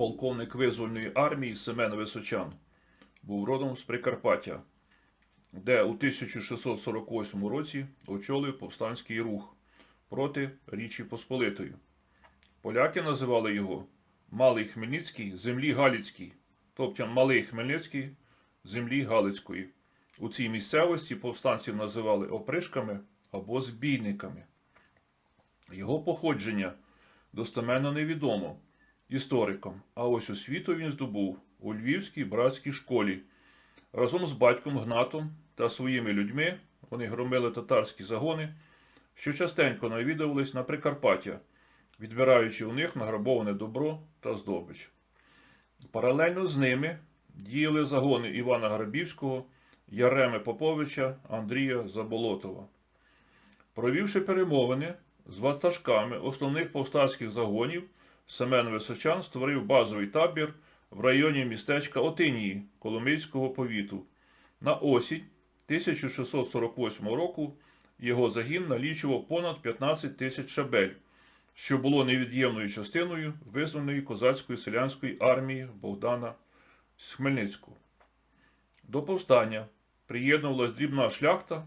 полковник визвольної армії Семен Височан. Був родом з Прикарпаття, де у 1648 році очолив повстанський рух проти Річі Посполитої. Поляки називали його Малий Хмельницький землі Галицькій, тобто Малий Хмельницький землі Галицької. У цій місцевості повстанців називали опришками або збійниками. Його походження достеменно невідомо історикам, а ось освіту він здобув у Львівській братській школі. Разом з батьком Гнатом та своїми людьми вони громили татарські загони, що частенько навідувались на Прикарпаття, відбираючи у них награбоване добро та здобич. Паралельно з ними діяли загони Івана Грабівського, Яреми Поповича, Андрія Заболотова. Провівши перемовини з ватажками основних повстанських загонів, Семен Височан створив базовий табір в районі містечка Отинії Коломийського повіту. На осінь 1648 року його загін налічував понад 15 тисяч шабель, що було невід'ємною частиною визвольної козацької селянської армії Богдана з Хмельницького. До повстання приєднувалась дрібна шляхта,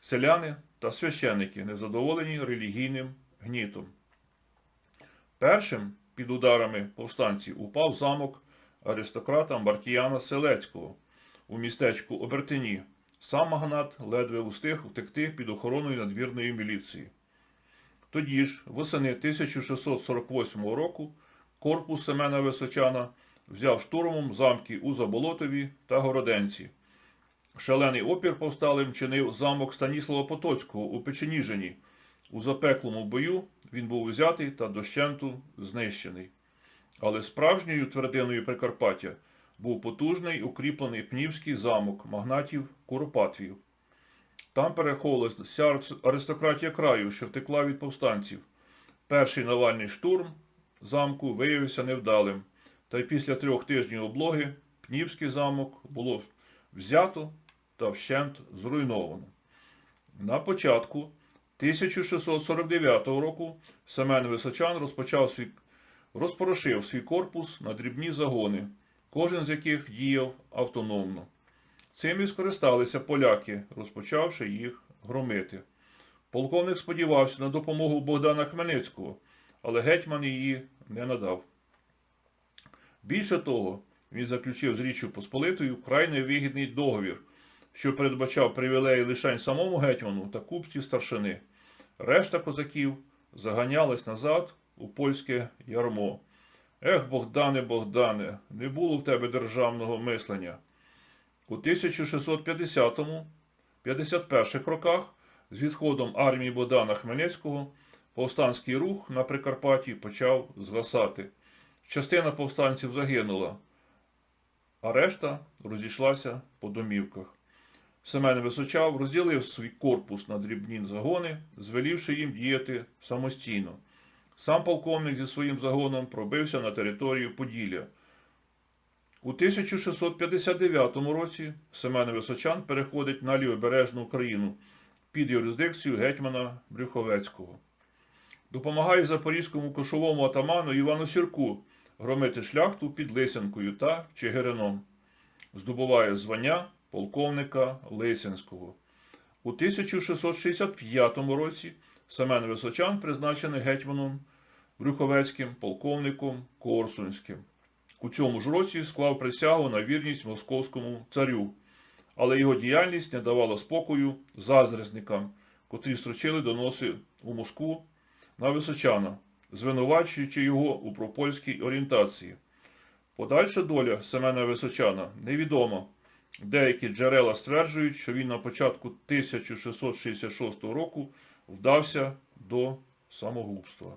селяни та священники, незадоволені релігійним гнітом. Першим під ударами повстанців упав замок аристократа Мартіяна Селецького у містечку Обертині. Сам магнат ледве устиг втекти під охороною надвірної міліції. Тоді ж, восени 1648 року, корпус Семена Височана взяв штурмом замки у Заболотові та Городенці. Шалений опір повсталим чинив замок Станіслава Потоцького у Печеніжині. У запеклому бою він був узятий та дощенту знищений. Але справжньою твердиною Прикарпаття був потужний укріплений Пнівський замок магнатів Куропатвів. Там переховувалася аристократія краю, що втекла від повстанців. Перший навальний штурм замку виявився невдалим, та й після трьох тижнів облоги Пнівський замок було взято та вщент зруйновано. На початку 1649 року Семен Височан розпочав свій, розпорошив свій корпус на дрібні загони, кожен з яких діяв автономно. Цим і скористалися поляки, розпочавши їх громити. Полковник сподівався на допомогу Богдана Хмельницького, але гетьман її не надав. Більше того, він заключив з Річчю Посполитою вкрай невигідний договір, що передбачав привілеї лишень самому гетьману та купці старшини. Решта козаків заганялась назад у польське ярмо. Ех, Богдане, Богдане, не було в тебе державного мислення. У 1650-51 роках з відходом армії Богдана Хмельницького повстанський рух на Прикарпатті почав згасати. Частина повстанців загинула, а решта розійшлася по домівках. Семен Височав розділив свій корпус на дрібні загони, звелівши їм діяти самостійно. Сам полковник зі своїм загоном пробився на територію Поділля. У 1659 році Семен Височан переходить на лівобережну Україну під юрисдикцію гетьмана Брюховецького. Допомагає запорізькому кошовому атаману Івану Сірку громити шляхту під Лисянкою та Чигирином. Здобуває звання полковника Лисянського. У 1665 році Семен Височан призначений гетьманом Брюховецьким полковником Корсунським. У цьому ж році склав присягу на вірність московському царю, але його діяльність не давала спокою заздресникам, котрі строчили доноси у Москву на Височана, звинувачуючи його у пропольській орієнтації. Подальша доля Семена Височана невідома. Деякі джерела стверджують, що він на початку 1666 року вдався до самогубства.